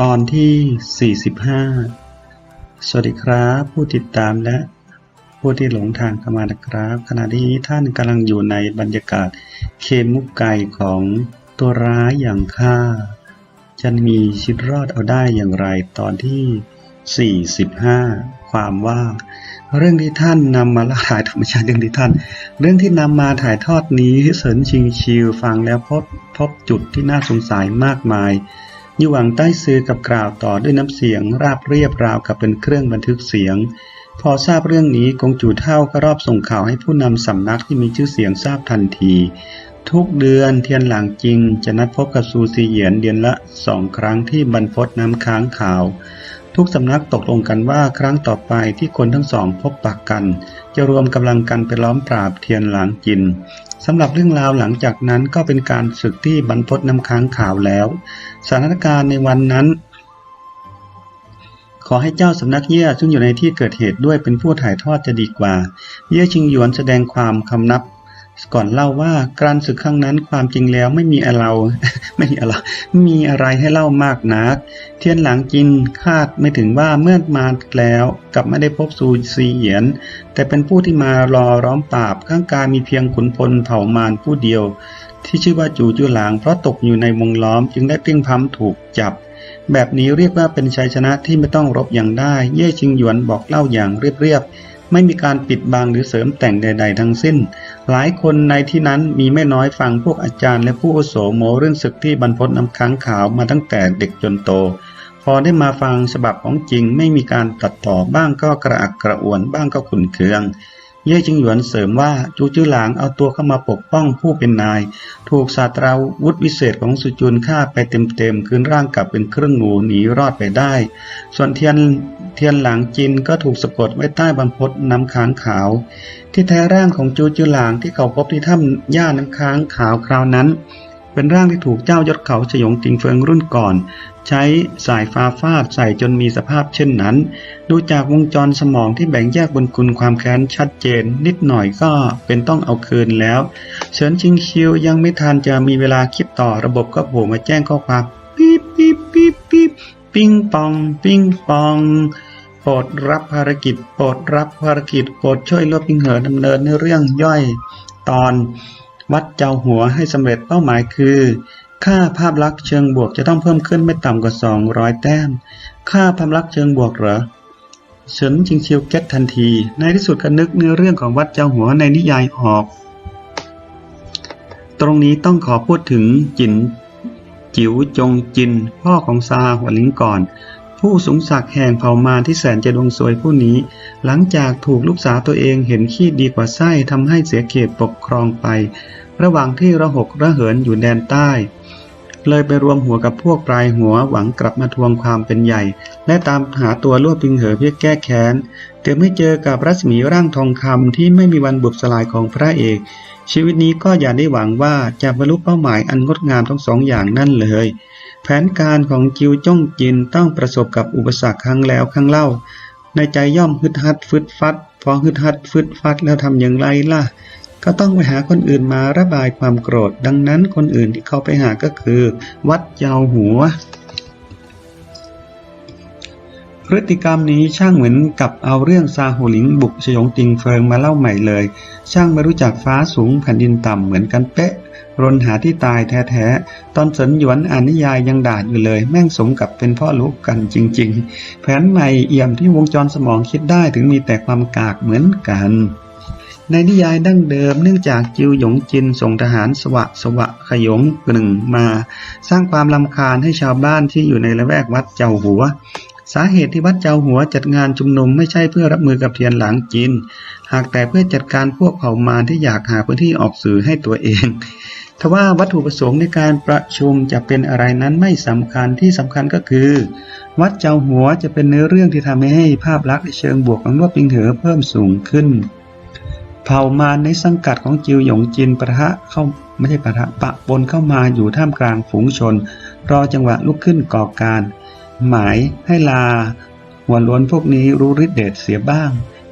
ตอนที่ 45 สวัสดีครับ ผู้ติดตามและผู้ที่หลงทางเข้ามานะครับ ขณะนี้ท่านกำลังอยู่ในบรรยากาศเคมุกไก่ของตัวร้ายอย่างข้าจะมีชีวิตรอดเอาได้อย่างไรตอนที่ 45 ความว่าเรื่องที่ท่านนำมาถ่ายธรรมชาติเรื่องที่ท่าน เรื่องที่นำมาถ่ายทอดนี้เสริญชิงชิวฟังแล้วพบพบจุดที่น่าสงสัยมากมาย ยี่หวังใต้ซื้อกับกล่าวต่อด้วยน้ำเสียง ราบเรียบราวกับเป็นเครื่องบันทึกเสียง พอทราบเรื่องนี้กงจูเท่าก็รอบส่งข่าวให้ผู้นำสำนักที่มีชื่อเสียงทราบทันที ทุกเดือนเทียนหลังจริง จะนัดพบกับซูซีเหยียนเดือนละสองครั้งที่บรรพตน้ำค้างขาว ทุกสำนักตกลงกันว่าครั้งต่อไปที่คนทั้งสองพบปากกัน จะรวมกำลังกันไปล้อมปราบเทียนหลางจินสำหรับเรื่องราวหลังจากนั้นก็เป็นการศึกที่บรรพตน้ำค้างขาวแล้ว สถานการณ์ในวันนั้น ขอให้เจ้าสำนักเย่ซึ่งอยู่ในที่เกิดเหตุด้วยเป็นผู้ถ่ายทอดจะดีกว่า เย่ชิงหยวนแสดงความคำนับ ก่อนเล่าว่าการศึกครั้งนั้นความจริงแล้วไม่มีอะไรไม่มีอะไรมีอะไรให้เล่ามากนัก เทียนหลังจินคาดไม่ถึงว่าเมื่อมาแล้วกลับไม่ได้พบซูซีเหยียน แต่เป็นผู้ที่มารอร้อมปราบข้างกายมีเพียงขุนพลเผ่ามารผู้เดียว ที่ชื่อว่าจูจูหลางเพราะตกอยู่ในวงล้อมจึงได้พลิงพำถูกจับ แบบนี้เรียกว่าเป็นชัยชนะที่ไม่ต้องรบอย่างได้ เย่ชิงหยวนบอกเล่าอย่างเรียบๆไม่มีการปิดบังหรือเสริมแต่งใด ๆ ทั้งสิ้น หลายคนในที่นั้นมีไม่น้อยฟังพวกอาจารย์และผู้อุโสโมเรื่องศึกที่บรรพตน้ำค้างขาวมาตั้งแต่เด็กจนโต พอได้มาฟังฉบับของจริงไม่มีการตัดต่อบ้างก็กระอักกระอ่วนบ้างก็ขุนเคือง เย่จิงหยวนเสริมว่าจูจื้อหลางเอาตัวเข้ามาปกป้องผู้เป็นนาย ถูกศาสตราวุธวิเศษของสุจุนฆ่าไปเต็มๆคืนร่างกลับเป็นเครื่องงูหนีรอดไปได้ ส่วนเทียน เทียนหลางจินก็ถูกสะกดไว้ใต้บรรพตน้ำค้างขาว ที่แท้ร่างของจูจือหลางที่เขาพบที่ถ้ำย่าน้ำค้างขาวคราวนั้น เป็นร่างที่ถูกเจ้ายศเขาสยองติงเฟิงรุ่นก่อน ใช้สายฟ้าฟาดใส่จนมีสภาพเช่นนั้น ดูจากวงจรสมองที่แบ่งแยกบนคุณความแค้นชัดเจน นิดหน่อยก็เป็นต้องเอาคืนแล้วเฉินชิงคิวยังไม่ทันจะมีเวลาคิดต่อระบบก็โผล่มาแจ้งข้อความปี๊บปี๊บปี๊บปี๊บ ปิ้งปอง ปิ้งปอง โปรดรับภารกิจ โปรดรับภารกิจ โปรดช่วยลบพิงเหอดำเนินในเรื่องย่อย ตอนวัดเจ้าหัวให้สำเร็จเป้าหมายคือ ค่าภาพลักษณ์เชิงบวกจะต้องเพิ่มขึ้นไม่ต่ำกว่า 200 แต้ม ค่าภาพลักษณ์เชิงบวกเหรอเฉินจิงเชียวเก็ตทันที ในที่สุดก็นึกเนื้อเรื่องของวัดเจ้าหัวในนิยายออก ตรงนี้ต้องขอพูดถึงจิน จิ๋วจงจิน พ่อของซาหัวลิงก่อน ผู้สูงศักดิ์แห่งเผ่ามารที่แสนจะดวงสวยผู้นี้ หลังจากถูกลูกสาวตัวเองเห็นขี้ดีกว่าไส้ทำให้เสียเขตปกครองไป ระหว่างที่ระหกระเหินอยู่แดนใต้ เลยไปรวมหัวกับพวกปลายหัวหวังกลับมาทวงความเป็นใหญ่ และตามหาตัวลวดพิงเหอเพื่อแก้แค้นแต่ไม่เจอกับรัศมีร่างทองคำที่ไม่มีวันบุบสลายของพระเอก ชีวิตนี้ก็อย่าได้หวังว่าจะบรรลุเป้าหมายอันงดงามทั้งสองอย่างนั่นเลย แผนการของจิวจ้องจินต้องประสบกับอุปสรรคครั้งแล้วครั้งเล่า ในใจย่อมฮึดฮัดฟึดฟัด พอฮึดฮัดฟึดฟัดแล้วทำอย่างไรล่ะ ก็ต้องไปหาคนอื่นมาระบายความโกรธ ดังนั้นคนอื่นที่เขาไปหาก็คือ วัดเยาหัว พฤติกรรมนี้ช่างเหมือนกับเอาเรื่องซาหูหลิงบุกชยงติงเฟิงมาเล่าใหม่เลย ช่างไม่รู้จักฟ้าสูงแผ่นดินต่ำเหมือนกันเป๊ะ รนหาที่ตายแท้ๆ ตอนสนหยวนอ่านนิยายยังด่าอยู่เลย แม่งสมกับเป็นพ่อลูกกันจริงๆ แผนใหม่เอี่ยมที่วงจรสมองคิดได้ถึงมีแต่ความกากเหมือนกันในนิยายดั้งเดิมเนื่องจากจิวหยงจินส่งทหารสวะสวะขยงกนึ่งมา สร้างความลำคาญให้ชาวบ้านที่อยู่ในละแวกวัดเจ้าหัว สาเหตุที่วัดเจ้าหัวจัดงานชุมนุมไม่ใช่เพื่อรับมือกับเทียนหลางจีน หากแต่เพื่อจัดการพวกเผ่ามารที่อยากหาพื้นที่ออกสื่อให้ตัวเองทว่าวัตถุประสงค์ในการประชุมจะเป็นอะไรนั้นไม่สำคัญที่สำคัญก็คือ วัดเจ้าหัวจะเป็นเนื้อเรื่องที่ทำให้ภาพลักษณ์เชิงบวกของลวดปิงเหอเพิ่มสูงขึ้น เผ่ามารในสังกัดของจิวหยงจินปะทะเข้าไม่ใช่ปะทะปะปนเข้ามาอยู่ท่ามกลางฝูงชน รอจังหวะลุกขึ้นก่อการ หมายให้ลา หัวล้วนพวกนี้รู้ฤทธิเดชเสียบ้าง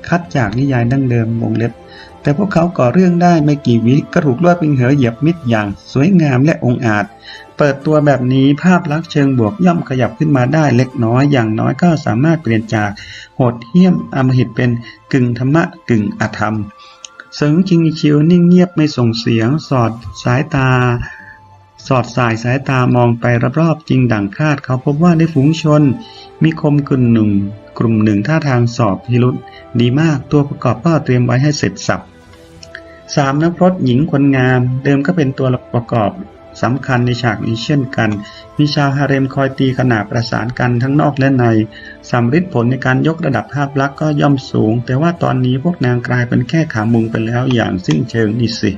คัดจากนิยายดั้งเดิมวงเล็บ แต่พวกเขาก่อเรื่องได้ไม่กี่วิก็ถูกลวดปิงเหอเหยียบมิดอย่างสวยงามและองอาจ เปิดตัวแบบนี้ภาพลักษณ์เชิงบวกย่อมขยับขึ้นมาได้เล็กน้อยอย่างน้อยก็สามารถเปลี่ยนจากโหดเหี้ยมอมหิตเป็นกึ่งธรรมะกึ่งอธรรมเสิงจิงชิวนิ่งเงียบไม่ส่งเสียงสอดสายตา สอดสายสายตามองไปรอบๆจริงดังคาดเขาพบว่าในฝูงชน มีคมกลุ่มหนึ่ง กลุ่มหนึ่งท่าทางสอบพิรุษดีมากตัวประกอบก็เตรียมไว้ให้เสร็จสับสามนักพรตหญิงคนงาม เดิมก็เป็นตัวประกอบสำคัญในฉากนี้เช่นกัน มีชาวฮาเร็มคอยตีขนาบประสานกันทั้งนอกและในสำฤทธิ์ผลในการยกระดับภาพลักษณ์ก็ย่อมสูง แต่ว่าตอนนี้พวกนางกลายเป็นแค่ขามุงไปแล้วอย่างสิ้นเชิงนี่สิ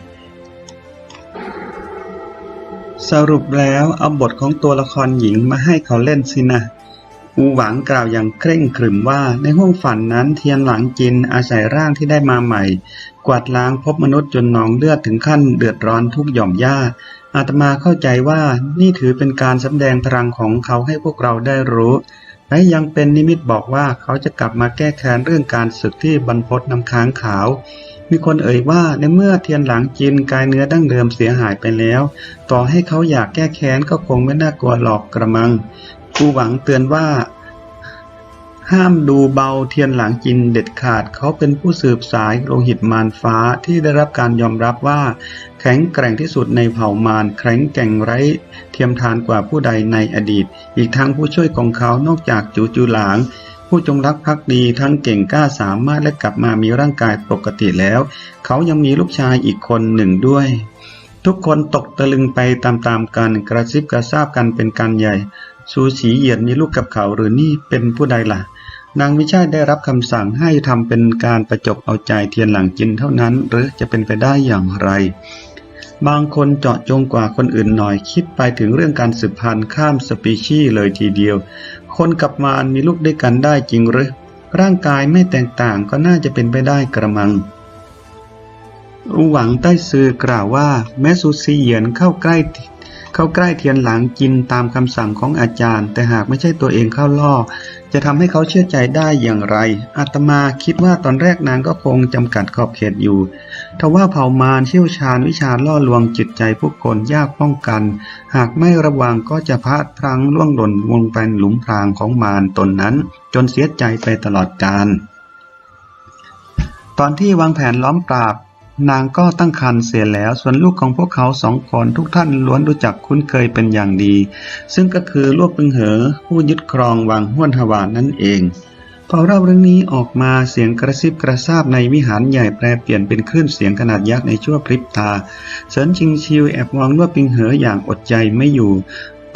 สรุปแล้วเอาบทของตัวละครหญิงมาให้เขาเล่นสินะอูหวังกล่าวอย่างเคร่งขรึมว่าในห้องฝันนั้นเทียนหลังจินอาศัยร่างที่ได้มาใหม่ กวาดล้างพบมนุษย์จนนองเลือดถึงขั้นเดือดร้อนทุกหย่อมย่าอาตมาเข้าใจว่านี่ถือเป็นการสำแดงพลังของเขาให้พวกเราได้รู้ และยังเป็นนิมิตบอกว่าเขาจะกลับมาแก้แค้นเรื่องการศึกที่บรรพตน้ำค้างขาว มีคนเอ่ยว่าในเมื่อเทียนหลังจินกายเนื้อดั้งเดิมเสียหายไปแล้ว ต่อให้เขาอยากแก้แค้นก็คงไม่น่ากลัวหรอกกระมังกูหวังเตือนว่า ห้ามดูเบาเทียนหลังจินเด็ดขาด เขาเป็นผู้สืบสายโลหิตมารฟ้าที่ได้รับการยอมรับว่า แข็งแกร่งที่สุดในเผ่ามารแข็งแกร่งไร้ เทียมทานกว่าผู้ใดในอดีต อีกทั้งผู้ช่วยของเขานอกจากจูจูหลาง ผู้จงรักภักดีทั้งเก่งกล้าสามารถและกลับมามีร่างกายปกติแล้ว เขายังมีลูกชายอีกคนหนึ่งด้วย ทุกคนตกตะลึงไปตามๆกันกระซิบกระซาบกันเป็นการใหญ่ สูสีเหยียดมีลูกกับเขาหรือนี่เป็นผู้ใดล่ะนางวิชาได้รับคำสั่งให้ทำเป็นการประจบเอาใจเทียนหลังจินเท่านั้น หรือจะเป็นไปได้อย่างไร บางคนเจาะจงกว่าคนอื่นหน่อยคิดไปถึงเรื่องการสืบพันธุ์ข้ามสปีชีส์เลยทีเดียว คนกับมารมีลูกด้วยกันได้จริงหรือ ร่างกายไม่แตกต่างก็น่าจะเป็นไปได้กระมังหวังใต้ซือกล่าวว่าแม้ซูซีเหยียนเข้าใกล้ เข้าใกล้เทียนหลังจินตามคำสั่งของอาจารย์ แต่หากไม่ใช่ตัวเองเข้าล่อ จะทำให้เขาเชื่อใจได้อย่างไร อาตมาคิดว่าตอนแรกนางก็คงจำกัดขอบเขตอยู่ ทว่าเผ่ามารเชี่ยวชาญวิชาล่อลวงจิตใจผู้คนยากป้องกัน หากไม่ระวังก็จะพลาดพลั้งล่วงหล่นวงไปหลุมพรางของมารตนนั้น จนเสียใจไปตลอดกาลตอนที่วางแผนล้อมปราบ นางก็ตั้งครรภ์เสียแล้ว ส่วนลูกของพวกเขาสองคนทุกท่านล้วนรู้จักคุ้นเคยเป็นอย่างดี ซึ่งก็คือลวกพึงเหอ ผู้ยึดครองวังห้วนทวารนั่นเอง พอเล่าเรื่องนี้ออกมาเสียงกระซิบกระซาบในวิหารใหญ่แปลเปลี่ยนเป็นคลื่นเสียงขนาดยักษ์ในชั่วพริบตา เสินชิงชิวแอบมองลวดปิงเหออย่างอดใจไม่อยู่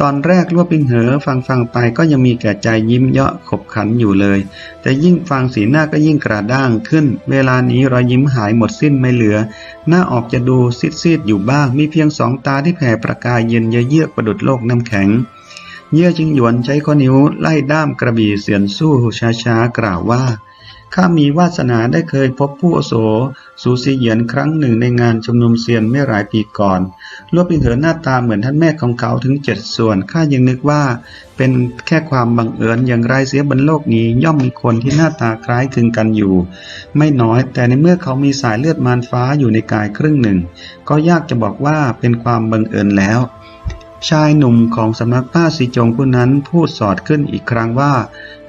ตอนแรกลวปิงเหอฟังฟังไปก็ยังมีแก่ใจยิ้มเยาะขบขันอยู่เลย แต่ยิ่งฟังสีหน้าก็ยิ่งกระด้างขึ้น เวลานี้รอยยิ้มหายหมดสิ้นไม่เหลือ หน้าออกจะดูซีดๆอยู่บ้าง มีเพียงสองตาที่แผ่ประกายเย็นเยือกประดุดโลกน้ำแข็ง เยื่อจิงหยวนใช้ข้อนิ้วไล่ด้ามกระบี่เสียนสู้ช้าๆกล่าวว่า ข้ามีวาสนาได้เคยพบผู้อาวุโสสูสีเหยียนครั้งหนึ่งในงานชุมนุมเซียนเมื่อหลายปีก่อนลวดปิงเหอหน้าตาเหมือนท่านแม่ของเขาถึงเจ็ดส่วน ข้ายังนึกว่า เป็นแค่ความบังเอิญอย่างไรเสียบนโลกนี้ย่อมมีคนที่หน้าตาคล้ายคลึงกันอยู่ ไม่น้อยแต่ในเมื่อเขามีสายเลือดมารฟ้าอยู่ในกายครึ่งหนึ่ง ก็ยากจะบอกว่าเป็นความบังเอิญแล้ว ชายหนุ่มของสำนักป้าสีจงผู้นั้นพูดสอดขึ้นอีกครั้งว่า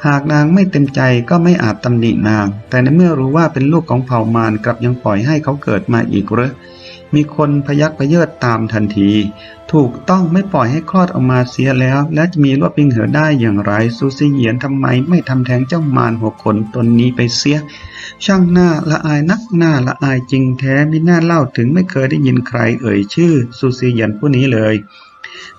หากนางไม่เต็มใจก็ไม่อาจตำหนินาง แต่ในเมื่อรู้ว่าเป็นลูกของเผ่ามารกลับยังปล่อยให้เขาเกิดมาอีกหรือมีคนพยักพยเยิดตามทันที ถูกต้องไม่ปล่อยให้คลอดออกมาเสียแล้ว และจะมีลวดปิงเหอได้อย่างไรซูซีเหยียนทำไมไม่ทำแท้งเจ้ามารหัวขนตนนี้ไปเสีย ช่างหน้าละอายนักหน้าละอายจริงแท้ไม่น่าเล่าถึงไม่เคยได้ยินใครเอ่ยชื่อซูซีเหยียนผู้นี้เลย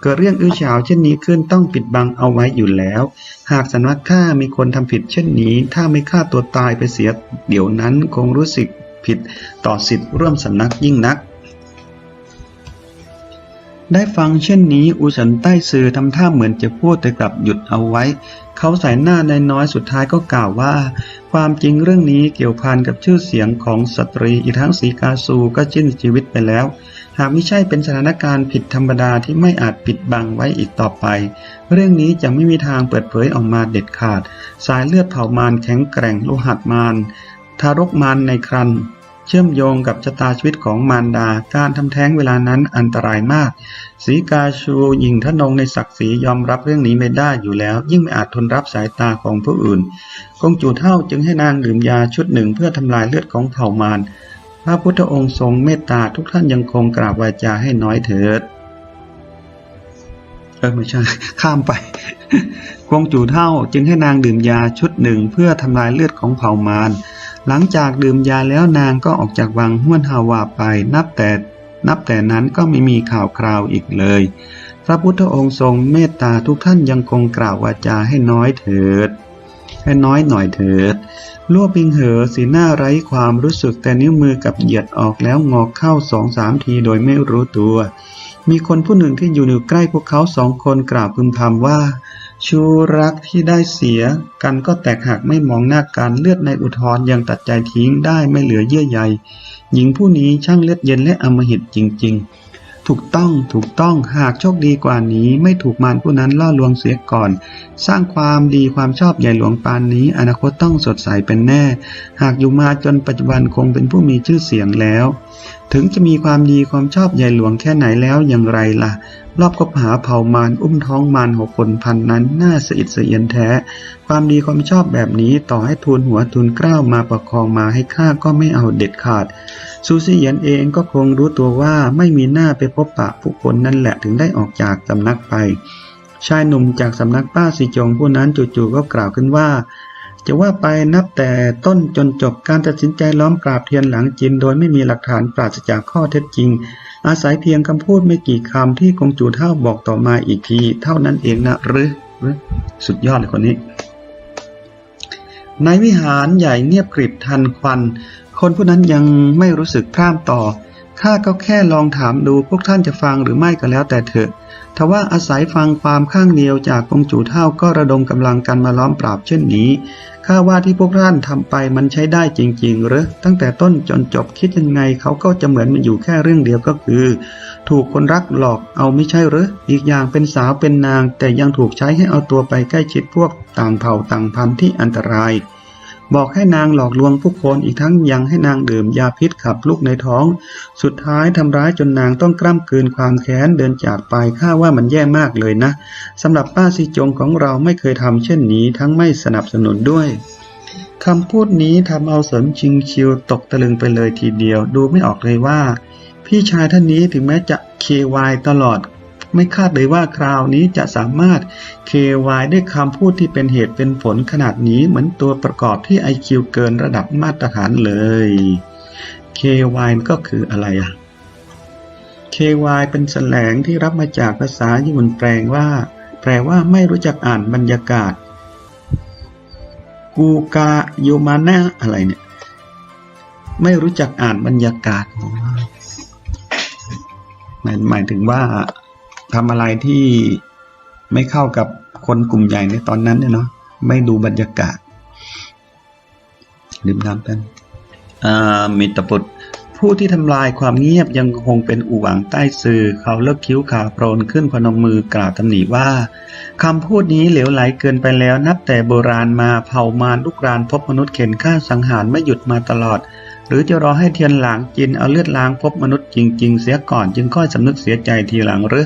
เกิดเรื่องอื้อฉาวเช่นนี้ขึ้นต้องปิดบังเอาไว้อยู่แล้ว หากสำนักข้ามีคนทำผิดเช่นนี้ ถ้าไม่ฆ่าตัวตายไปเสียเดี๋ยวนั้นคงรู้สึกผิดต่อสิทธิ์ร่วมสำนักยิ่งนัก ได้ฟังเช่นนี้อูฉันใต้ซือทำท่าเหมือนจะพูดแต่กลับหยุดเอาไว้ เขาใส่หน้าในน้อยสุดท้ายก็กล่าวว่า ความจริงเรื่องนี้เกี่ยวพันกับชื่อเสียงของสตรีอีกทั้งสีกาซูก็สิ้นชีวิตไปแล้ว หากไม่ใช่เป็นสถานการณ์ผิดธรรมดาที่ไม่อาจปิดบังไว้อีกต่อไป เรื่องนี้จะไม่มีทางเปิดเผยออกมาเด็ดขาด สายเลือดเผ่ามารแข็งแกร่งโลหัตมารทารกมารในครรภ์เชื่อมโยงกับชะตาชีวิตของมารดา การทำแท้งเวลานั้นอันตรายมาก สีกาชูหญิงทะนงในศักดิ์ศรียอมรับเรื่องนี้ไม่ได้อยู่แล้ว ยิ่งไม่อาจทนรับสายตาของผู้อื่น กงจูเท่าจึงให้นางดื่มยาชุดหนึ่งเพื่อทำลายเลือดของเผ่ามาร ระพุทธองค์ทรงเมตตาทุกท่านยังคงกราบวาจาให้น้อยเถิด เออไม่ใช่ ข้ามไป กวงจู่เท่าจึงให้นางดื่มยาชุดหนึ่งเพื่อทำลายเลือดของเผ่ามาร หลังจากดื่มยาแล้วนางก็ออกจากวังห้วนฮาวาไป นับแต่นับแต่นั้นก็ไม่มีข่าวคราวอีกเลย พระพุทธองค์ทรงเมตตาทุกท่านยังคงกล่าววาจาให้น้อยเถิด ให้น้อยหน่อยเถิด ลั่วปิงเหอสีหน้าไร้ความรู้สึกแต่นิ้วมือกับเหยียดออกแล้วงอกเข้าสองสามทีโดยไม่รู้ตัว มีคนผู้หนึ่งที่อยู่อยู่ใกล้พวกเขาสองคนกล่าวพึมพำว่า ชูรักที่ได้เสีย กันก็แตกหักไม่มองหน้ากันเลือดในอุทธรยังตัดใจทิ้งได้ไม่เหลือเยื่อใยหญิงผู้นี้ช่างเลือดเย็นและอำมหิตจริง ๆ ถูกต้องถูกต้องหากโชคดีกว่านี้ไม่ถูกมารผู้นั้นล่อลวงเสียก่อน สร้างความดีความชอบใหญ่หลวงปานนี้ อนาคตต้องสดใสเป็นแน่ หากอยู่มาจนปัจจุบันคงเป็นผู้มีชื่อเสียงแล้ว ถึงจะมีความดีความชอบใหญ่หลวงแค่ไหนแล้วอย่างไรล่ะ รอบคบหาเผ่ามารอุ้มท้องมารหกคนพันนั้นน่าสะอิดสะเอียนแท้ ความดีความชอบแบบนี้ต่อให้ทูลหัวทูลเกล้าวมาประคองมาให้ข้าก็ไม่เอาเด็ดขาด ซูซี่เหยียนเองก็คงรู้ตัวว่าไม่มีหน้าไปพบปะผู้คนนั่นแหละถึงได้ออกจากสำนักไป ชายหนุ่มจากสำนักป้าสีจงผู้นั้นจู่ๆก็กล่าวขึ้นว่า จะว่าไปนับแต่ต้นจนจบการตัดสินใจล้อมปราบเทียนหลังจินโดยไม่มีหลักฐานปราศจากข้อเท็จจริง อาศัยเพียงคำพูดไม่กี่คำที่กงจูเท่าบอกต่อมาอีกที เท่านั้นเองนะหรือสุดยอดเลยคนนี้ ในวิหารใหญ่เงียบกริบทันควัน คนผู้นั้นยังไม่รู้สึกพร่ามต่อข้าก็แค่ลองถามดูพวกท่านจะฟังหรือไม่ก็แล้วแต่เถอะทว่าอาศัยฟังความข้างเดียวจากกงจูเท่าก็ระดมกำลังกันมาล้อมปราบเช่นนี้ ข้าว่าที่พวกท่านทำไปมันใช้ได้จริงๆหรือตั้งแต่ต้นจนจบคิดยังไงเขาก็จะเหมือนมันอยู่แค่เรื่องเดียวก็คือ ถูกคนรักหลอกเอาไม่ใช่หรืออีกอย่างเป็นสาวเป็นนาง แต่ยังถูกใช้ให้เอาตัวไปใกล้ชิดพวกต่างเผ่าต่างพันธุ์ที่อันตราย บอกให้นางหลอกลวงผู้คนอีกทั้งยังให้นางดื่มยาพิษขับลูกในท้อง สุดท้ายทำร้ายจนนางต้องกล้ำกืนความแค้นเดินจากไปข้าว่ามันแย่มากเลยนะสำหรับป้าซีจงของเราไม่เคยทำเช่นนี้ทั้งไม่สนับสนุนด้วยคำพูดนี้ทำเอาเสริมชิงชิวตกตะลึงไปเลยทีเดียว ดูไม่ออกเลยว่า พี่ชายท่านนี้ถึงแม้จะเควายตลอด ไม่คาดเลยว่าคราวนี้จะสามารถ KY ด้วยคำพูดที่เป็นเหตุเป็นผลขนาดนี้เหมือนตัวประกอบที่ IQ เกินระดับมาตรฐานเลย KY ก็คืออะไรอะ KY เป็นแสลงที่รับมาจากภาษาญี่ปุ่นแปลว่า แปลว่าไม่รู้จักอ่านบรรยากาศ กูกาโยมานะอะไรเนี่ย ไม่รู้จักอ่านบรรยากาศหมายหมายถึงว่า ทำอะไรที่ไม่เข้ากับคนกลุ่มใหญ่ในตอนนั้นเนาะไม่ดูบรรยากาศดื่มน้ำกันมิตรปุตรผู้ที่ทำลายความเงียบยังคงเป็นอุหวังใต้สื่อ เขาเลิกคิ้วขาโปรนขึ้นพนมมือกล่าวตำหนิว่าคำพูดนี้เหลวไหลเกินไปแล้วนับแต่โบราณมาเผ่ามารลุกรานพบมนุษย์เข็นฆ่าสังหารไม่หยุดมาตลอด หรือจะรอให้เทียนหลางจินเอาเลือดล้างพบมนุษย์จริง ๆ เสียก่อนจึงค่อยสำนึกเสียใจทีหลังหรือ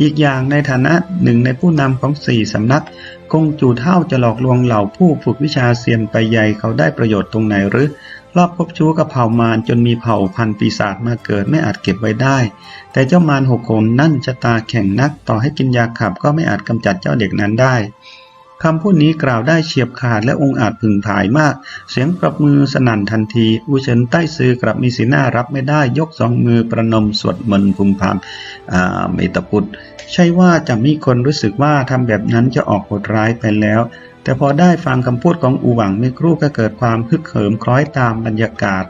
อีกอย่างในฐานะหนึ่งในผู้นำของสี่สำนักกงจู่เท่าจะหลอกลวงเหล่าผู้ฝึกวิชาเซียนไปใหญ่เขาได้ประโยชน์ตรงไหนหรือรอบพบชู้กับเผ่ามารจนมีเผ่าพันธุ์ปีศาจมาเกิดไม่อาจเก็บไว้ได้ แต่เจ้ามารหกคนนั่นชะตาแข่งนักต่อให้กินยาขับก็ไม่อาจกำจัดเจ้าเด็กนั้นได้ คำพูดนี้กล่าวได้เฉียบขาดและองอาจพึงถ่ายมาก เสียงปรบมือสนั่นทันทีอุเฉินใต้ซื้อกลับมีสีหน้ารับไม่ได้ยกสองมือประนมสวดมนต์พึมพำอ่าเมตพุทธใช่ว่าจะมีคนรู้สึกว่าทำแบบนั้นจะออกโหดร้ายไปแล้ว แต่พอได้ฟังคำพูดของอูหวังไม่ครู่ก็เกิดความฮึกเหิมคล้อยตามบรรยากาศ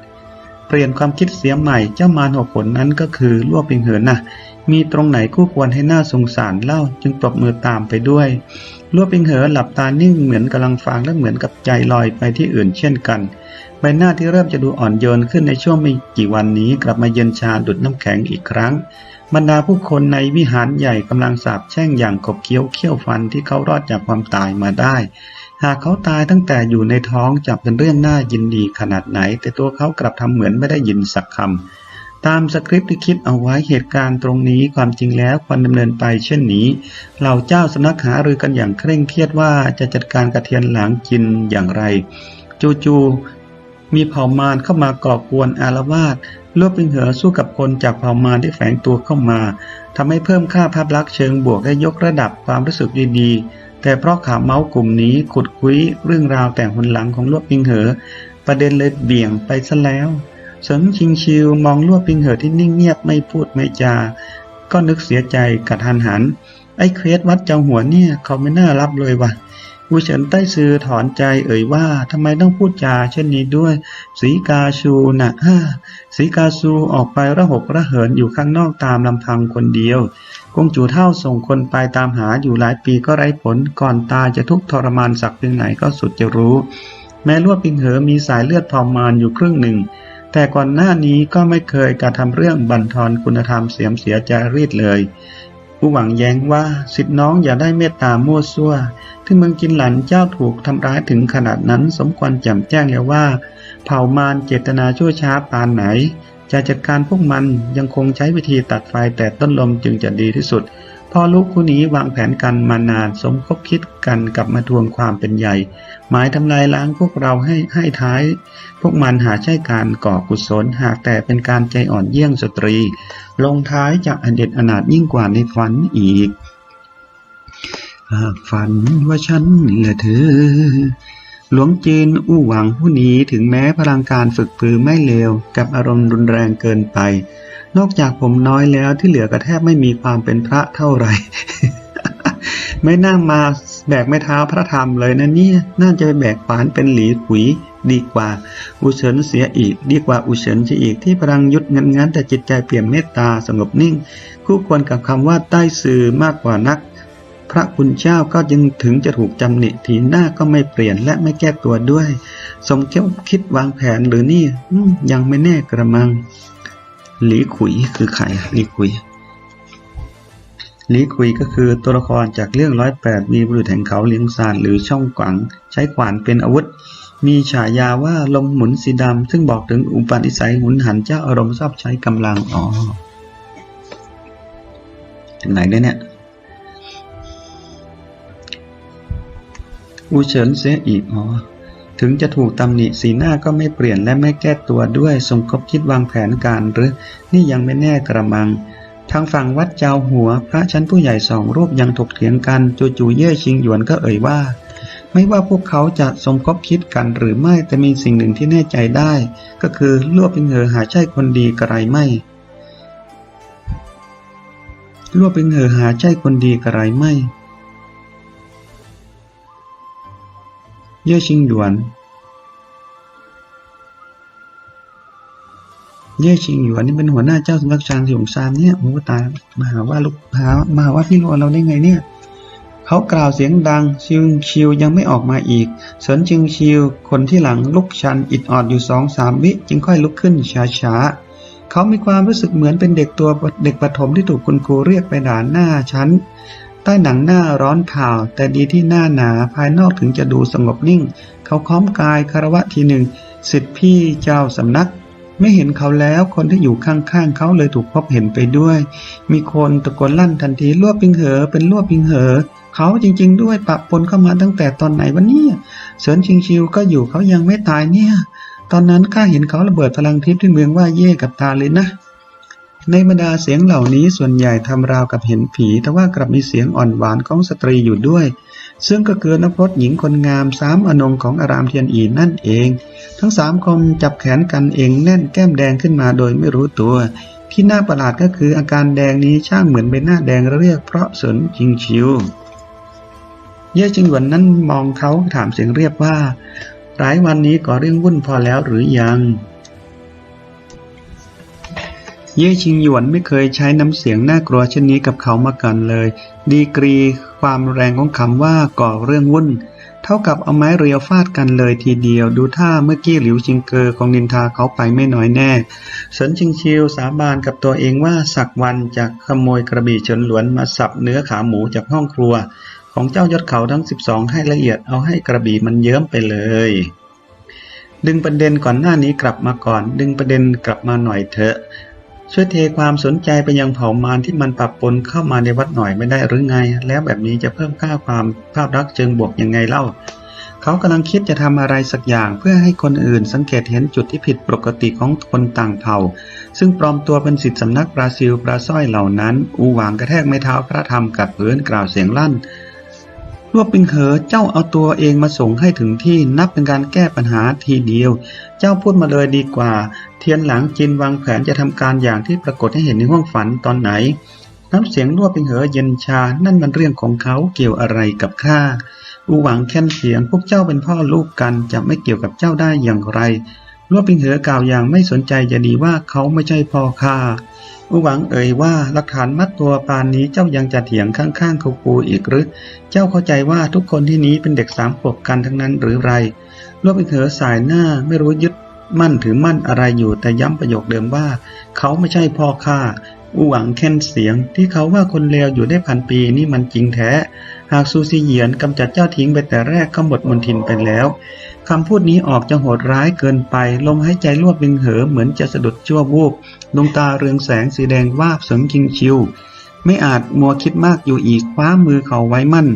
เปลี่ยนความคิดเสียใหม่เจ้ามารหกผลนั้นก็คือลวกปิงเหินนะ มีตรงไหนคู่ควรให้หน่าสงสารเล่าจึงปรบมือตามไปด้วยลวกปิงเหินหลับตานิ่งเหมือนกำลังฟังและเหมือนกับใจลอยไปที่อื่นเช่นกัน ใบหน้าที่เริ่มจะดูอ่อนโยนขึ้นในช่วงไม่กี่วันนี้กลับมาเย็นชาดุดน้ำแข็งอีกครั้ง บรรดาผู้คนในวิหารใหญ่กำลังสาบแช่งอย่างขบเคี้ยวเคี้ยวฟันที่เขารอดจากความตายมาได้ หากเขาตายตั้งแต่อยู่ในท้องจะเป็นเรื่องน่ายินดีขนาดไหน แต่ตัวเขากลับทำเหมือนไม่ได้ยินสักคำ ตามสคริปต์ที่คิดเอาไว้เหตุการณ์ตรงนี้ความจริงแล้วควรดำเนินไปเช่นนี้ เหล่าเจ้าสำนักหารือกันอย่างเคร่งเครียดว่าจะจัดการกระเทียนหลังกินอย่างไร จู่ๆมีเผ่ามารเข้ามาก่อกวนอารวาสลวบปิงเหอสู้กับคนจากเผ่ามารที่แฝงตัวเข้ามาทำให้เพิ่มค่าภาพลักษณ์เชิงบวกและยกระดับความรู้สึกดีๆ แต่เพราะข่าวเมาส์กลุ่มนี้ขุดคุยเรื่องราวแต่งหนหลังของลวบปิงเหอ ประเด็นเลยเบี่ยงไปซะแล้ว เฉิงชิงชิวมองลวบปิงเหอที่นิ่งเงียบไม่พูดไม่จา ก็นึกเสียใจกระทันหัน ไอ้เครสวัดเจ้าหัวเนี่ยเขาไม่น่ารับเลยว่ะอูเฉินใต้ซือถอนใจเอ่ยว่าทำไมต้องพูดจาเช่นนี้ด้วย สีกาชูนะ่ะฮ่าสีกาซูออกไประหกระเหินอยู่ข้างนอกตามลำพังคนเดียวกงจูเท่าส่งคนไปตามหาอยู่หลายปีก็ไร้ผลก่อนตายจะทุกข์ทรมานสักเพียงไหนก็สุดจะรู้ แม้ลวดปิงเหอมีสายเลือดเผ่ามารอยู่ครึ่งหนึ่ง แต่ก่อนหน้านี้ก็ไม่เคยกระทำเรื่องบั่นทอนคุณธรรมเสียมเสียจารีตเลย ผู้หวังแย้งว่าสิทธิน้องอย่าได้เมตตามั่วซั่วที่เมืองจินหลันเจ้าถูกทำร้ายถึงขนาดนั้นสมควรแจ่มแจ้งแล้วว่า เผ่ามารเจตนาชั่วช้าปานไหน จะจัดการพวกมันยังคงใช้วิธีตัดไฟแต่ต้นลมจึงจะดีที่สุด พอลูกคู่นี้วางแผนกันมานานสมคบคิดกันกลับมาทวงความเป็นใหญ่ หมายทำลายล้างพวกเราให้ให้ท้าย พวกมันหาใช่การก่อกุศลหากแต่เป็นการใจอ่อนเยี่ยงสตรี ลงท้ายจากอเด็ดอนาถยิ่งกว่าในฝันอีก หากฝันว่าฉันและเธอ หลวงจีนอู้หวังผู้นี้ถึงแม้พลังการฝึกปรือไม่เลวกับอารมณ์รุนแรงเกินไป นอกจากผมน้อยแล้วที่เหลือก็แทบไม่มีความเป็นพระเท่าไหร่ ไม่น่ามาแบกไม่เท้าพระธรรมเลยนะเนี่ย น่าจะไปแบกฝานเป็นหลีขุยดีกว่า อุเฉินเสียอีก ดีกว่าอุเฉินเสียอีกที่พลังยุดงันงันแต่จิตใจเปี่ยมเมตตาสงบนิ่ง คู่ควรกับคำว่าใต้สื่อมากกว่านัก พระคุณเจ้าก็ยังถึงจะถูกจำหนิทีหน้าก็ไม่เปลี่ยนและไม่แก้ตัวด้วย สมเจ้าคิดวางแผนหรือนี่ยังไม่แน่กระมัง หลีขุยคือใครหลีขุยหลีคุยก็คือตัวละครจากเรื่องร้อยแปดมีบุรุษแห่งเขาเลี้ยงซานหรือช่องกวางใช้ขวานเป็นอาวุธ มีฉายาว่าลมหมุนสีดำซึ่งบอกถึงอุปนิสัยหุนหันเจ้าอารมณ์ชอบใช้กำลังอ๋อถึงไหนได้เนี่ยอูเฉินเสียอีกอ๋อ ถึงจะถูกตำหนิสีหน้าก็ไม่เปลี่ยนและไม่แก้ตัวด้วยสมคบคิดวางแผนการหรือนี่ยังไม่แน่กระมัง ทางฝั่งวัดเจ้าหัว พระชั้นผู้ใหญ่สองรูปยังถกเถียงกันจู่ๆเย่ชิงหยวนก็เอ่ยว่า ไม่ว่าพวกเขาจะสมคบคิดกันหรือไม่แต่มีสิ่งหนึ่งที่แน่ใจได้ ก็คือลวบเป็นเหอหาใช่คนดีกระไรไม่ลวบเป็นเหอหาใช่คนดีกระไรไม่ เย่ชิงหยวน เย่ชิงหยวนนี่เป็นหัวหน้าเจ้าสำนักชางสิงซานเนี่ยโอ้ตายมาหาว่าลูกหามาหาว่าพี่โรนเราได้ไงเนี่ยเขากล่าวเสียงดังชิวชิวยังไม่ออกมาอีกเสินชิงชิวคนที่หลังลุกชันอิดออดอยู่สองสามวิจึงค่อยลุกขึ้นช้าๆเขามีความรู้สึกเหมือนเป็นเด็กตัวเด็กประถมที่ถูกคุณครูเรียกไปด่านหน้าชั้น ใต้หนังหน้าร้อนเผาแต่ดีที่หน้าหนาภายนอกถึงจะดูสงบนิ่ง เขาค้อมกายคารวะทีหนึ่งสิทธิพี่เจ้าสำนัก ไม่เห็นเขาแล้วคนที่อยู่ข้างๆเขาเลยถูกพบเห็นไปด้วย มีคนตะโกนลั่นทันทีลวบปิงเหอเป็นลวบปิงเหอเขาจริง ๆ ด้วยปะปนเข้ามาตั้งแต่ตอนไหนวันนี้เสินชิงชิวก็อยู่เขายังไม่ตายเนี่ย ตอนนั้นข้าเห็นเขาระเบิดพลังทิพย์ที่เมืองว่าเย่กับตาเลยนะ ในบรรดาเสียงเหล่านี้ส่วนใหญ่ทำราวกับเห็นผี แต่ว่ากลับมีเสียงอ่อนหวานของสตรีอยู่ด้วย ซึ่งก็คือนักพรตหญิงคนงามสามอนงของอารามเทียนอีนั่นเอง ทั้งสามคนจับแขนกันเองแน่นแก้มแดงขึ้นมาโดยไม่รู้ตัว ที่น่าประหลาดก็คืออาการแดงนี้ช่างเหมือนใบหน้าแดงเรียกเพราะสนจิงชิว เย่จิงหวนนั้นมองเขาถามเสียงเรียบว่าหลายวันนี้ก่อเรื่องวุ่นพอแล้วหรือยัง เย่ชิงหยวนไม่เคยใช้น้ำเสียงน่ากลัวเช่นนี้กับเขามาก่อนเลย ดีกรีความแรงของคำว่าก่อเรื่องวุ่น เท่ากับเอาไม้เรียวฟาดกันเลยทีเดียว ดูท่าเมื่อกี้หลิวชิงเกอของนินทาเขาไปไม่น้อยแน่สนชิงชิวสาบานกับตัวเองว่าสักวันจะขโมยกระบี่เฉินหลวนมาสับเนื้อขาหมูจากห้องครัว ของเจ้ายอดเขาทั้ง 12 ให้ละเอียดเอาให้กระบี่มันเยิ้มไปเลยดึงประเด็นก่อนหน้านี้กลับมาก่อน ดึงประเด็นกลับมาหน่อยเถอะ ช่วยเทความสนใจไปยังเผ่ามารที่มันปรับปนเข้ามาในวัดหน่อยไม่ได้หรือไง แล้วแบบนี้จะเพิ่มค่าความภาพลักษณ์เชิงบวกยังไงเล่า เขากำลังคิดจะทำอะไรสักอย่างเพื่อให้คนอื่นสังเกตเห็นจุดที่ผิดปกติของคนต่างเผ่า ซึ่งปลอมตัวเป็นสิทธิสำนักบราซิลปราสร้อยเหล่านั้น อูหวางกระแทกไม้เท้าพระธรรมกัดพื้นกล่าวเสียงลั่น รวบปิงเหอเจ้าเอาตัวเองมาส่งให้ถึงที่นับเป็นการแก้ปัญหาทีเดียว เจ้าพูดมาเลยดีกว่า เทียนหลังจินวางแผนจะทำการอย่างที่ปรากฏให้เห็นในห้องฝันตอนไหนน้ำเสียงรวบปิงเหอเย็นชา นั่นมันเรื่องของเขาเกี่ยวอะไรกับข้าอูหวังแค้นเสียงพวกเจ้าเป็นพ่อลูกกันจะไม่เกี่ยวกับเจ้าได้อย่างไรรวบปิงเหอกล่าวอย่างไม่สนใจจะดีว่าเขาไม่ใช่พ่อข้า อูหวังเอ่ยว่าหลักฐานมัดตัวปานนี้เจ้ายังจะเถียงข้างๆเขาปูอีกหรือ เจ้าเข้าใจว่าทุกคนที่นี้เป็นเด็กสามขวบกันทั้งนั้นหรือไรรวบปิงเหอสายหน้าไม่รู้ยึดมั่นถือมั่นอะไรอยู่แต่ย้ำประโยคเดิมว่า เขาไม่ใช่พ่อข้าอูหวังแค้นเสียง ที่เขาว่าคนเลวอยู่ได้พันปีนี่มันจริงแท้ หากซูซีเหยียนกำจัดเจ้าทิ้งไปแต่แรกก็หมดมนทินไปแล้วคำพูดนี้ออกจะโหดร้ายเกินไป ลมหายใจรวบวิงเหอเหมือนจะสะดุดชั่ววูบ ดวงตาเรืองแสงสีแดงวาบเสริงจิงชิว ไม่อาจมัวคิดมากอยู่อีกคว้ามือเขาไว้มั่น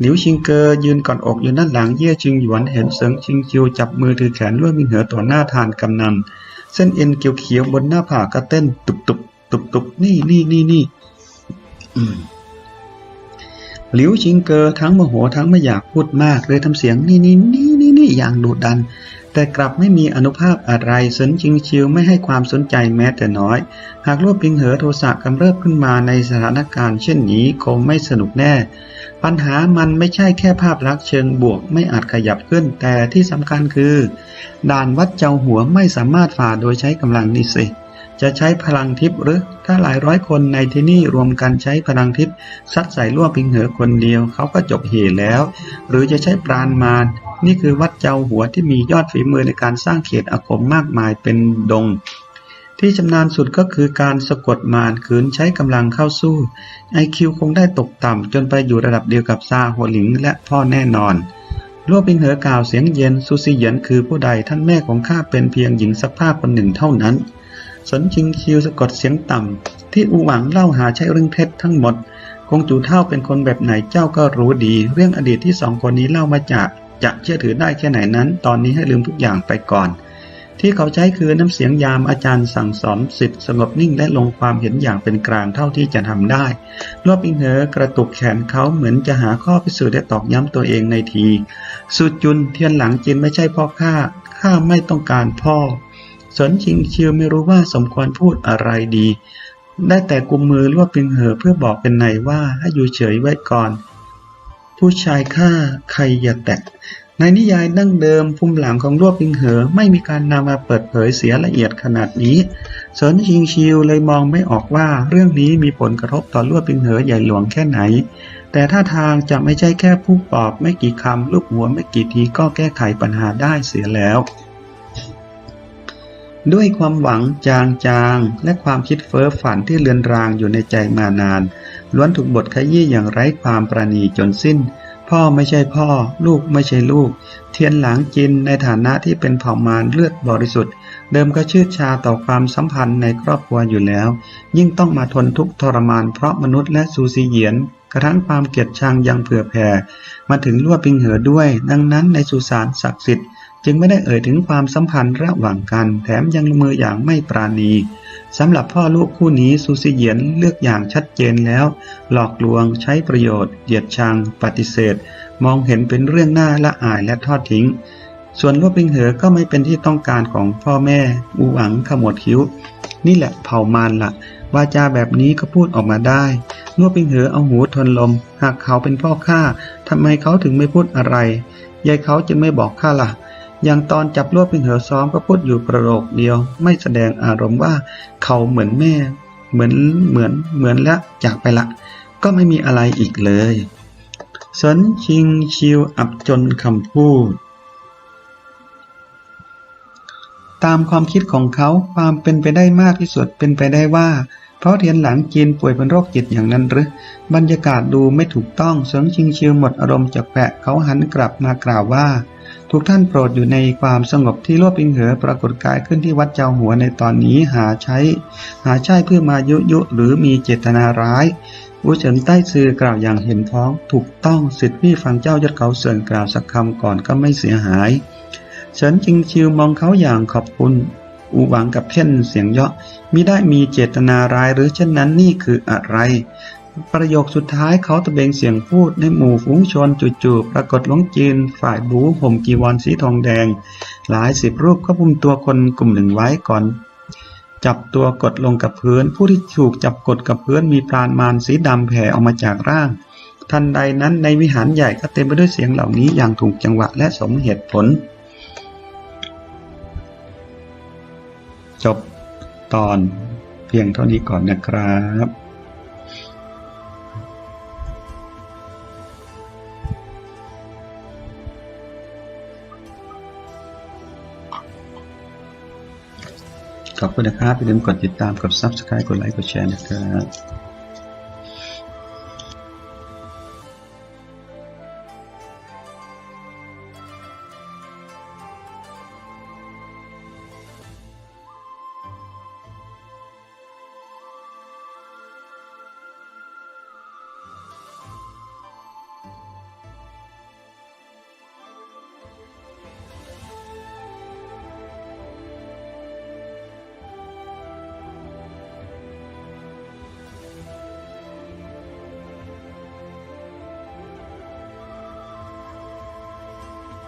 หลิวชิงเกอยืนกอดอกอยู่ด้านหลังเย่ชิงหยวนเห็นเสิงชิงชิวจับมือถือแขนรวบวิงเหอต่อหน้าทานกำนัน เส้นเอ็นเขียวๆบนหน้าผากก็เต้นตุบตุบตุบตุบนี่นี่นี่นี่หลิวชิงเกอทั้งโมโหทั้งไม่อยากพูดมากเลยทำเสียงนี่นี่นี่นี่นี่อย่างดุดัน แต่กลับไม่มีอนุภาพอะไรสนชิงชิวไม่ให้ความสนใจแม้แต่น้อย หากรวบพิงเหอโทสะกำเริบขึ้นมาในสถานการณ์เช่นนี้คงไม่สนุกแน่ ปัญหามันไม่ใช่แค่ภาพลักษณ์เชิงบวกไม่อาจขยับขึ้น แต่ที่สำคัญคือ ด่านวัดเจ้าหัวไม่สามารถฝ่าโดยใช้กำลังนี่สิ จะใช้พลังทิพย์หรือถ้าหลายร้อยคนในที่นี่รวมกันใช้พลังทิพย์ซัดใส่ลวกพิงเหอคนเดียวเขาก็จบเหตุแล้ว หรือจะใช้ปราณมารนี่คือวัดเจ้าหัวที่มียอดฝีมือในการสร้างเขตอาคมมากมายเป็นดง ที่ชำนาญสุดก็คือการสะกดมารขืนใช้กำลังเข้าสู้ไอคิวคงได้ตกต่ำจนไปอยู่ระดับเดียวกับซาหัวหลิงและพ่อแน่นอนลวกปิงเหอกล่าวเสียงเย็นซูซีเหยียนคือผู้ใดท่านแม่ของข้าเป็นเพียงหญิงสักผ้าคนหนึ่งเท่านั้น สนชิงคิวสะกดเสียงต่ำ ที่อูหวังเล่าหาใช่เรื่องเท็จทั้งหมด คงจูเท่าเป็นคนแบบไหนเจ้าก็รู้ดี เรื่องอดีตที่สองคนนี้เล่ามาจากจะเชื่อถือได้แค่ไหนนั้น ตอนนี้ให้ลืมทุกอย่างไปก่อน ที่เขาใช้คือน้ำเสียงยามอาจารย์สั่งสอนสิทธิ์สงบนิ่งและลงความเห็นอย่างเป็นกลางเท่าที่จะทำได้รวบปิงเหอกระตุกแขนเขาเหมือนจะหาข้อพิสูจน์และตอกย้ำตัวเองในที สุดจุนเทียนหลังจินไม่ใช่พ่อข้าข้าไม่ต้องการพ่อ สนชิงเชียวไม่รู้ว่าสมควรพูดอะไรดี ได้แต่กุมมือรวบปิงเหอเพื่อบอกเป็นในว่าให้อยู่เฉยไว้ก่อน ผู้ชายฆ่าใครอย่าแตะในนิยายดั้งเดิมภูมิหลังของรวบปิงเหอไม่มีการนำมาเปิดเผยเสียละเอียดขนาดนี้สนชิงชิวเลยมองไม่ออกว่าเรื่องนี้มีผลกระทบต่อรวบปิงเหอใหญ่หลวงแค่ไหน แต่ถ้าทางจะไม่ใช่แค่ผู้ปอบไม่กี่คำลูกหัวไม่กี่ทีก็แก้ไขปัญหาได้เสียแล้ว ด้วยความหวังจางๆ และความคิดเฟ้อฝันที่เลือนรางอยู่ในใจมานาน ล้วนถูกบทขยี้อย่างไร้ความประณีจนสิ้น พ่อไม่ใช่พ่อ ลูกไม่ใช่ลูก เทียนหลางจินในฐานะที่เป็นเผ่ามารเลือดบริสุทธิ์ เดิมก็ชื่นชาต่อความสัมพันธ์ในครอบครัวอยู่แล้ว ยิ่งต้องมาทนทุกข์ทรมานเพราะมนุษย์และซูซีเหยียนกระทั่งความเกลียดชังยังเผื่อแผ่ มาถึงลวดปิงเหอด้วย ดังนั้นในสุสานศักดิ์สิทธิ์ จึงไม่ได้เอ่ยถึงความสัมพันธ์ระหว่างกัน แถมยังลงมืออย่างไม่ปราณีสำหรับพ่อลูกคู่นี้ซูซิเหยียนเลือกอย่างชัดเจนแล้ว หลอกลวงใช้ประโยชน์เหยียดชัง ปฏิเสธ มองเห็นเป็นเรื่องน่าละอายและทอดทิ้ง ส่วนลวดปิงเหอก็ไม่เป็นที่ต้องการของพ่อแม่อูหวังขมวดคิ้ว นี่แหละเผ่ามารละวาจาแบบนี้ก็พูดออกมาได้ลวดปิงเหอเอาหูทนลม หากเขาเป็นพ่อข้าทำไมเขาถึงไม่พูดอะไรยายเขาจึงไม่บอกข้าล่ะ อย่างตอนจับรวบเป็นเหอซ้อมก็พูดอยู่ประโยคเดียว ไม่แสดงอารมณ์ว่าเขาเหมือนแม่ เหมือนเหมือนเหมือนและจากไปละ ก็ไม่มีอะไรอีกเลยสนชิงชิวอับจนคำพูด ตามความคิดของเขาความเป็นไปได้มากที่สุดเป็นไปได้ว่า เพราะเทียนหลังจีนป่วยเป็นโรคจิตอย่างนั้นหรือบรรยากาศดูไม่ถูกต้องเสริงชิงชิวหมดอารมณ์จากแปะเขาหันกลับมากล่าวว่า ทุกท่านโปรดอยู่ในความสงบที่โลวปิงเหอปรากฏกายขึ้นที่วัดเจ้าหัวในตอนนี้หาใช้ หาใช่เพื่อมายุยุหรือมีเจตนาร้ายอูเฉินใต้ซือกล่าวอย่างเห็นพ้องถูกต้องสิทธิพี่ฟังเจ้ายศเขาเสินกล่าวสักคำก่อนก็ไม่เสียหายเฉินจิงชิวมองเขาอย่างขอบคุณอูหวังกับเท่นเสียงเยาะมิได้มีเจตนาร้ายหรือเช่นนั้นนี่คืออะไร ประโยคสุดท้ายเขาตะเบงเสียงพูดในหมู่ฝูงชนจู่ๆปรากฏหลวงจีน ฝ่ายบูห่มกีวรสีทองแดง หลายสิบรูปก็พุมตัวคนกลุ่มหนึ่งไว้ก่อน จับตัวกดลงกับพื้น ผู้ที่ถูกจับกดกับพื้นมีปราณมารสีดำแผ่ออกมาจากร่าง ทันใดนั้นในวิหารใหญ่ก็เต็มไปด้วยเสียงเหล่านี้อย่างถูกจังหวะและสมเหตุผล จบตอนเพียงเท่านี้ก่อนนะครับ ขอบคุณนะครับอย่าลืมกดติดตามกด subscribe กดไลค์กดแชร์นะครับ